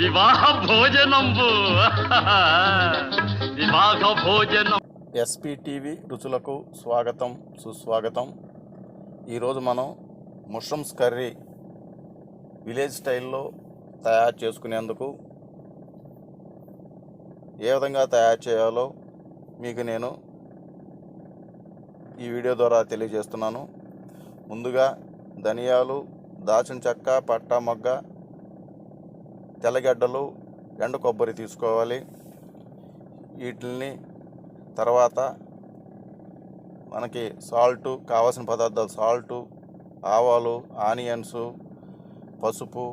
వివాహ భోజనంబు వివాహ భోజనం ఎస్పీటీవీ రుచులకు స్వాగతం సుస్వాగతం. ఈరోజు మనం ముష్రూమ్స్ కర్రీ విలేజ్ స్టైల్లో తయారు చేసుకునేందుకు ఏ విధంగా తయారు చేయాలో మీకు నేను ఈ వీడియో ద్వారా తెలియజేస్తున్నాను. ముందుగా ధనియాలు దాచిన చెక్క పట్ట మొగ్గ తెల్లగడ్డలు ఎండు కొబ్బరి తీసుకోవాలి. వీటిని తర్వాత మనకి సాల్టు కావాల్సిన పదార్థాలు సాల్టు ఆవాలు ఆనియన్స్ పసుపు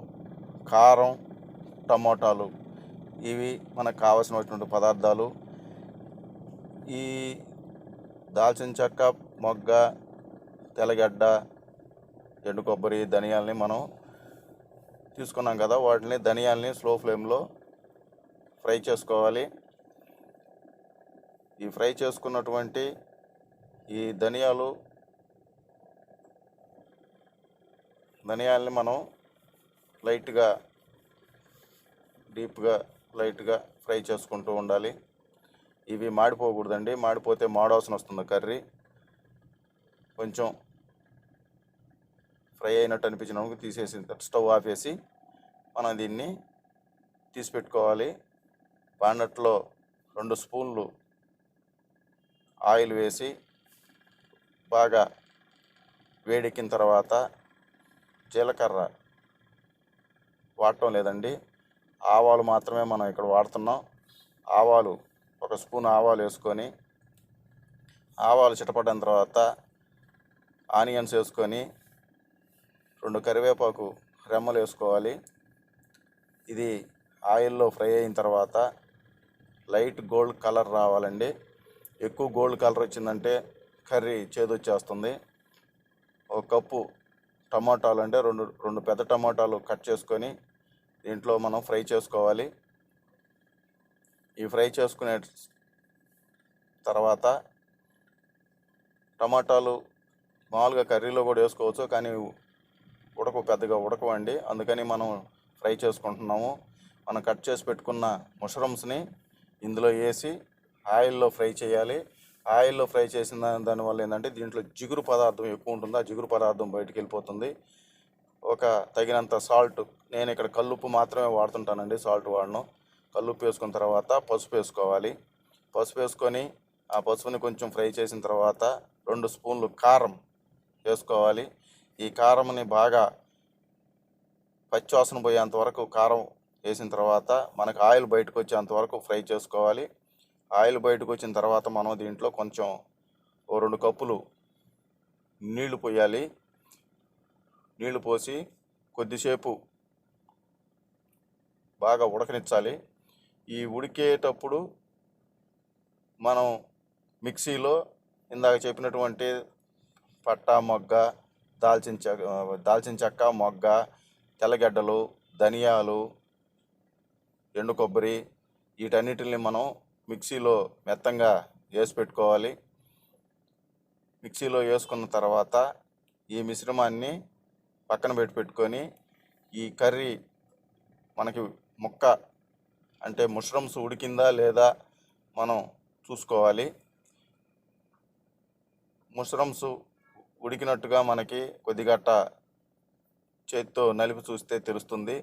కారం టమోటాలు ఇవి మనకు కావలసినటువంటి పదార్థాలు. ఈ దాల్చిన చెక్క మొగ్గ తెల్లగడ్డ ఎండు కొబ్బరి ధనియాల్ని మనం తీసుకున్నాం కదా వాటిని ధనియాల్ని స్లో ఫ్లేమ్లో ఫ్రై చేసుకోవాలి. ఈ ఫ్రై చేసుకున్నటువంటి ఈ ధనియాలు ధనియాల్ని మనం లైట్గా డీప్గా లైట్గా ఫ్రై చేసుకుంటూ ఉండాలి. ఇవి మాడిపోకూడదండి మాడిపోతే మాడవాసన వస్తుంది కర్రీ. కొంచెం ఫ్రై అయినట్టు అనిపించినప్పుడు తీసేసి స్టవ్ ఆపేసి మనం దీన్ని తీసి పెట్టుకోవాలి పానట్లో రెండు స్పూన్లు ఆయిల్ వేసి బాగా వేడెక్కిన తర్వాత జీలకర్ర వాడటం లేదండి. ఆవాలు మాత్రమే మనం ఇక్కడ వాడుతున్నాం. ఆవాలు ఒక స్పూన్ ఆవాలు వేసుకొని ఆవాలు చిటపడిన తర్వాత ఆనియన్స్ వేసుకొని రెండు కరివేపాకు రెమ్మలు వేసుకోవాలి. ఇది ఆయిల్లో ఫ్రై అయిన తర్వాత లైట్ గోల్డ్ కలర్ రావాలండి. ఎక్కువ గోల్డ్ కలర్ వచ్చిందంటే కర్రీ చేదొచ్చేస్తుంది. ఒక కప్పు టమాటాలు అంటే రెండు రెండు పెద్ద టమాటాలు కట్ చేసుకొని దీంట్లో మనం ఫ్రై చేసుకోవాలి. ఈ ఫ్రై చేసుకునే తర్వాత టమాటాలు మామూలుగా కర్రీలో కూడా వేసుకోవచ్చు కానీ ఉడక పెద్దగా ఉడకవండి. అందుకని మనం ఫ్రై చేసుకుంటున్నాము. మనం కట్ చేసి పెట్టుకున్న మష్రూమ్స్ని ఇందులో వేసి ఆయిల్లో ఫ్రై చేయాలి. ఆయిల్లో ఫ్రై చేసిన దాని దానివల్ల ఏంటంటే దీంట్లో జిగురు పదార్థం ఎక్కువ ఉంటుంది. ఆ జిగురు పదార్థం బయటికి వెళ్ళిపోతుంది. ఒక తగినంత సాల్ట్ నేను ఇక్కడ కల్లుప్పు మాత్రమే వాడుతుంటానండి సాల్ట్ వాడను. కల్లుప్పు వేసుకున్న తర్వాత పసుపు వేసుకోవాలి. పసుపు వేసుకొని ఆ పసుపుని కొంచెం ఫ్రై చేసిన తర్వాత రెండు స్పూన్లు కారం వేసుకోవాలి. ఈ కారంని బాగా పచ్చివాసన పోయేంత వరకు కారం వేసిన తర్వాత మనకు ఆయిల్ బయటకు వచ్చేంత వరకు ఫ్రై చేసుకోవాలి. ఆయిల్ బయటకు వచ్చిన తర్వాత మనం దీంట్లో కొంచెం ఓ రెండు కప్పులు నీళ్ళు పోయాలి. నీళ్ళు పోసి కొద్దిసేపు బాగా ఉడకనిచ్చాలి. ఈ ఉడికేటప్పుడు మనం మిక్సీలో ఇందాక చెప్పినటువంటి పట్టా మొగ్గ దాల్చిన చెక్క దాల్చిన చెక్క మొగ్గ తెల్లగడ్డలు ధనియాలు ఎండు కొబ్బరి వీటన్నిటిని మనం మిక్సీలో మెత్తంగా వేసి పెట్టుకోవాలి. మిక్సీలో వేసుకున్న తర్వాత ఈ మిశ్రమాన్ని పక్కన పెట్టి పెట్టుకొని ఈ కర్రీ మనకి ముక్క అంటే ముష్రమ్స్ ఉడికిందా లేదా మనం చూసుకోవాలి. ముష్రమ్స్ ఉడికినట్టుగా మనకి కొద్దిగట్ట చేతితో నలిపి చూస్తే తెలుస్తుంది.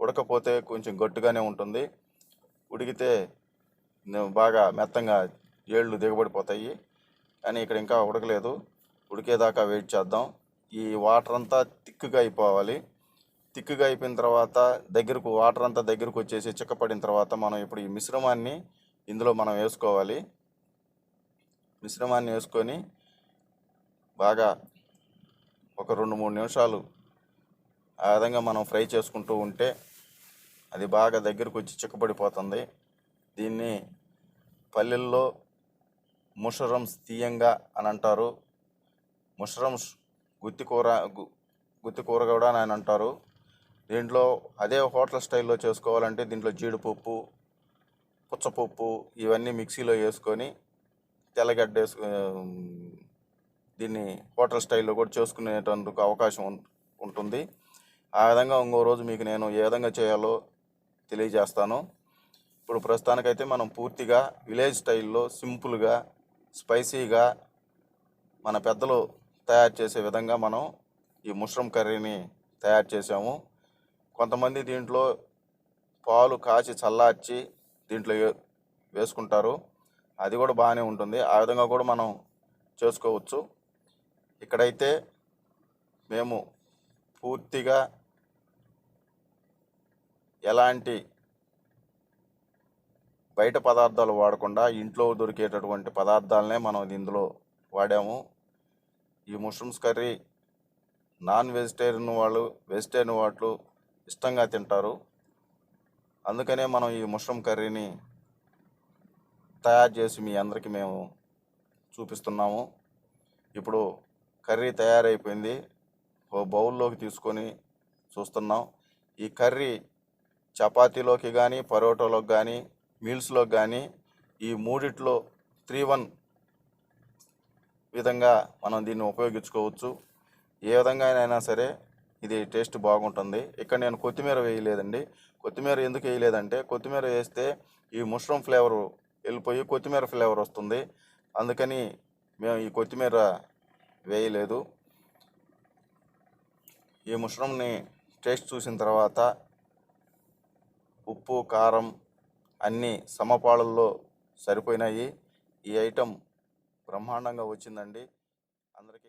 ఉడకపోతే కొంచెం గట్టుగానే ఉంటుంది. ఉడికితే బాగా మెత్తంగా ఏళ్ళు దిగబడిపోతాయి. కానీ ఇక్కడ ఇంకా ఉడకలేదు. ఉడికేదాకా వెయిట్ చేద్దాం. ఈ వాటర్ అంతా తిక్కుగా అయిపోవాలి. తిక్కుగా అయిపోయిన తర్వాత దగ్గరకు వాటర్ అంతా దగ్గరకు వచ్చేసి చిక్కపడిన తర్వాత మనం ఇప్పుడు ఈ మిశ్రమాన్ని ఇందులో మనం వేసుకోవాలి. మిశ్రమాన్ని వేసుకొని బాగా ఒక రెండు మూడు నిమిషాలు ఆ విధంగా మనం ఫ్రై చేసుకుంటూ ఉంటే అది బాగా దగ్గరకు వచ్చి చిక్కబడిపోతుంది. దీన్ని పల్లెల్లో ముషరమ్స్ తీయంగా అని అంటారు. ముషరమ్స్ గుత్తి కూర గుత్తి కూర కూడా అని అంటారు. దీంట్లో అదే హోటల్ స్టైల్లో చేసుకోవాలంటే దీంట్లో జీడిపప్పు పుచ్చపప్పు ఇవన్నీ మిక్సీలో వేసుకొని తెల్లగడ్డ వేసుకు దీన్ని హోటల్ స్టైల్లో కూడా చేసుకునేటందుకు అవకాశం ఉంటుంది. ఆ విధంగా ఇంకో రోజు మీకు నేను ఏ విధంగా చేయాలో తెలియజేస్తాను. ఇప్పుడు ప్రస్తుతానికైతే మనం పూర్తిగా విలేజ్ స్టైల్లో సింపుల్గా స్పైసీగా మన పెద్దలు తయారు చేసే విధంగా మనం ఈ ముష్రం కర్రీని తయారు చేసాము. కొంతమంది దీంట్లో పాలు కాచి చల్లార్చి దీంట్లో వేసుకుంటారు. అది కూడా బాగానే ఉంటుంది. ఆ విధంగా కూడా మనం చేసుకోవచ్చు. ఇక్కడైతే మేము పూర్తిగా ఎలాంటి బయట పదార్థాలు వాడకుండా ఇంట్లో దొరికేటటువంటి పదార్థాలనే మనం ఇందులో వాడాము. ఈ ముష్రూమ్స్ కర్రీ నాన్ వెజిటేరియన్ వాళ్ళు వెజిటేరియన్ వాళ్ళు ఇష్టంగా తింటారు. అందుకనే మనం ఈ ముష్రూమ్ కర్రీని తయారు చేసి మీ అందరికీ మేము చూపిస్తున్నాము. ఇప్పుడు కర్రీ తయారైపోయింది. ఓ బౌల్లోకి తీసుకొని చూస్తున్నాం. ఈ కర్రీ చపాతీలోకి కానీ పరోటాలోకి కానీ మీల్స్లోకి కానీ ఈ మూడిట్లో త్రీ వన్ విధంగా మనం దీన్ని ఉపయోగించుకోవచ్చు. ఏ విధంగా అయినా సరే ఇది టేస్ట్ బాగుంటుంది. ఇక్కడ నేను కొత్తిమీర వేయలేదండి. కొత్తిమీర ఎందుకు వేయలేదంటే కొత్తిమీర వేస్తే ఈ ముష్రూమ్ ఫ్లేవర్ వెళ్ళిపోయి కొత్తిమీర ఫ్లేవర్ వస్తుంది. అందుకని మేము ఈ కొత్తిమీర వేయలేదు. ఈ ముష్రూమ్ని టేస్ట్ చూసిన తర్వాత ఉప్పు కారం అన్నీ సమపాళల్లో సరిపోయినాయి. ఈ ఐటెం బ్రహ్మాండంగా వచ్చిందండి. అందరికీ